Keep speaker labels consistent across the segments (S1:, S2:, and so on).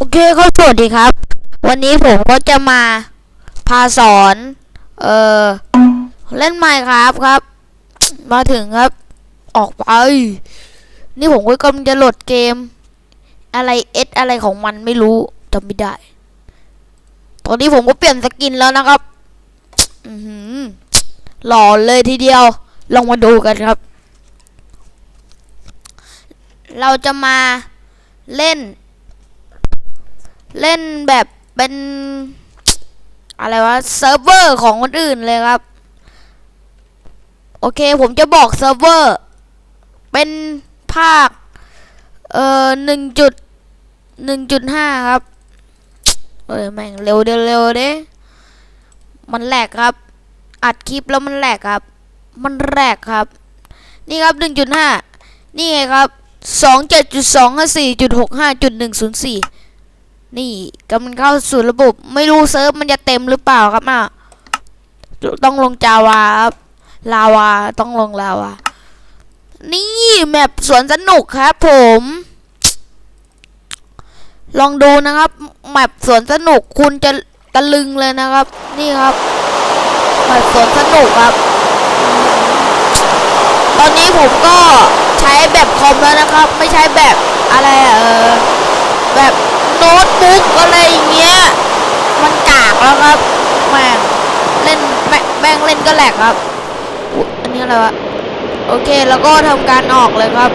S1: โอเคครับสวัสดีครับ วันนี้ผมก็จะมาพาสอน เออเล่นไมค์ครับครับ มาถึงครับ ออกไป นี่ผมก็กำลังจะโหลดเกม อะไรเอสอะไรของมันไม่รู้จำไม่ได้ ตอนนี้ผมก็เปลี่ยนสกินแล้วนะครับอือหล่อเลยทีเดียว ลองมาดูกันครับ เราจะมาเล่น เล่นแบบเป็นอะไรวะเซิร์ฟเวอร์ของคนอื่นเลยครับ โอเคผมจะบอกเซิร์ฟเวอร์ เป็นภาค เอ่อหนึ่งจุดหนึ่งจุดห้าครับ เอ้ยแม่งเร็วเดี๋ยวเร็วเด้มันแหลกครับ อัดคลิปแล้วมันแหลกครับ มันแหลกครับ นี่ครับหนึ่งจุดห้านี่ไงครับสองเจ็ดจุดสองห้าสี่จุดหกห้าจุดหนึ่งศูนย์สี่ นี่กำลังเข้าสู่ระบบ ไม่รู้เซิร์ฟมันจะเต็มหรือเปล่าครับน่ะต้องลงจาวาครับลาวาต้องลงลาวานี่แมปสวนสนุกครับผม ลองดูนะครับแมปสวนสนุกคุณจะตะลึงเลยนะครับ นี่ครับแมปสวนสนุกครับ ตอนนี้ผมก็ใช้แบบคอมแล้วนะครับ ไม่ใช้แบบอะไรอะเออแบบ โน้ตบุ๊กอะไรอย่างเงี้ย มันกากแล้วครับแม่งเล่นแม่งแม่งเล่นก็แหลกครับอันนี้อะไรวะโอเคแล้วก็ทำการออกเลยครับ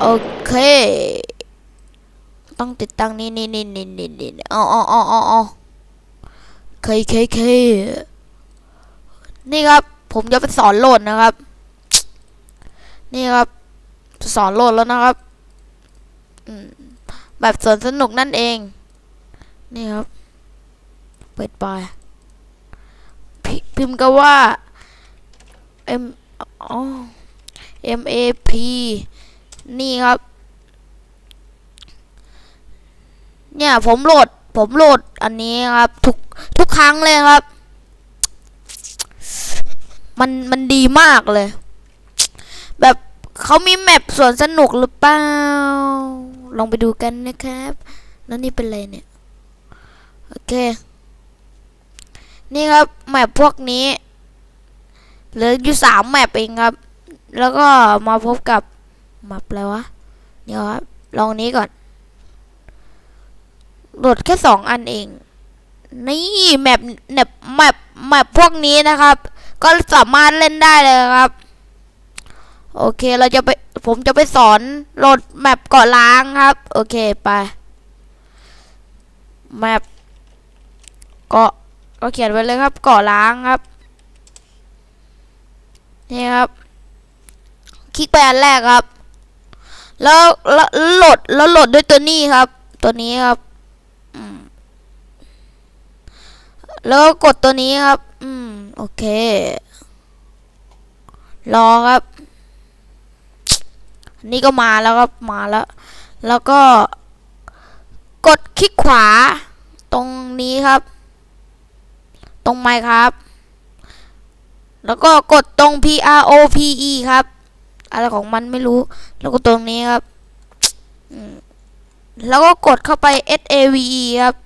S1: โอเค ต้องติดตั้งนี่นี่นี่นี่นี่นี่อ๋ออ๋ออ๋ออ๋อเคเคเคนี่ครับ ผมจะไปสอนโหลดนะครับ นี่ครับ สอนโหลดแล้วนะครับ อืม แบบสวนสนุกนั่นเอง นี่ครับ เปิดปพิพิมพ์ก็ว่า M อ๋อ M A P นี่ครับ เนี่ยผมโหลด ผมโหลดอันนี้ครับ ทุกทุกครั้งเลยครับ มันมันดีมากเลย แบบเขามีแมปสวนสนุกหรือเปล่า ลองไปดูกันนะครับแล้วนี่เป็นอะไรเนี่ย โอเค นี่ครับ แมปพวกนี้เหลืออยู่สามแมปเองครับ แล้วก็มาพบกับแมปอะไรวะ เดี๋ยวครับ ลองนี้ก่อนโหลดแค่สองอันเอง นี่แมปแมปแมปแมปพวกนี้นะครับ ก็สามารถเล่นได้เลยครับ โอเคเราจะไป ผมจะไปสอนโหลดแมปเกาะล้างครับ โอเคไปแมปเกาะก็เขียนไว้เลยครับเกาะล้างครับ นี่ครับ คลิกไปอันแรกครับ แล้วแล้วโหลดแล้วโหลดด้วยตัวนี้ครับ ตัวนี้ครับแล้วกกดตัวนี้ครับ อืม โอเค รอครับ นี่ก็มาแล้วครับมาแล้ว แล้วก็ กดคลิกขวา ตรงนี้ครับ ตรงไมค์ครับ แล้วก็กดตรง P R O P E ครับ อะไรของมันไม่รู้ แล้วก็ตรงนี้ครับ แล้วก็กดเข้าไป S A V E ครับ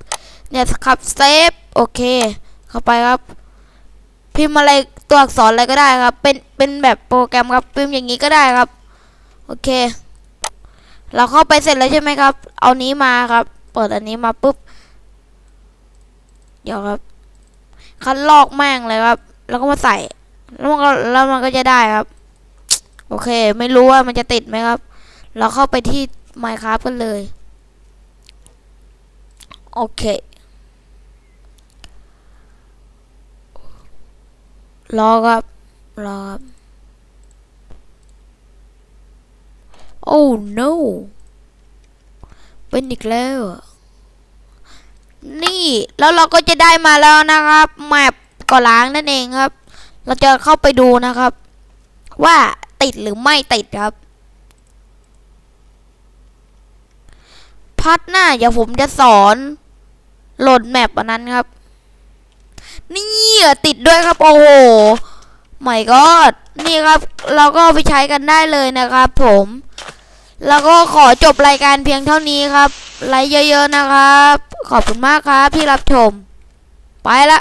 S1: เนี่ยครับเซฟโอเค เข้าไปครับ พิมพ์อะไรตัวอักษรอะไรก็ได้ครับ เป็นเป็นแบบโปรแกรมครับ พิมพ์อย่างนี้ก็ได้ครับ โอเค เราเข้าไปเสร็จแล้วใช่ไหมครับ เอานี้มาครับ เปิดอันนี้มาปุ๊บ เดี๋ยวครับ คัดลอกแม่งเลยครับ แล้วก็มาใส่ แล้วมันก็แล้วมันก็จะได้ครับ โอเค ไม่รู้ว่ามันจะติดไหมครับ เราเข้าไปที่ Minecraft กันเลย โอเครอครับรอครับ โอ้ no เป็นอีกแล้ว นี่แล้วเราก็จะได้มาแล้วนะครับ แมปก่อล้างนั่นเองครับ เราจะเข้าไปดูนะครับ ว่าติดหรือไม่ติดครับพัดหน้าเดี๋ยวผมจะสอนโหลดแมปอันนั้นครับ นี่อติดด้วยครับ โอ้โหไม่ก็นี่ครับ เราก็ไปใช้กันได้เลยนะครับผม แล้วก็ขอจบรายการเพียงเท่านี้ครับ ไลค์เยอะๆนะครับ ขอบคุณมากครับที่รับชม ไปละ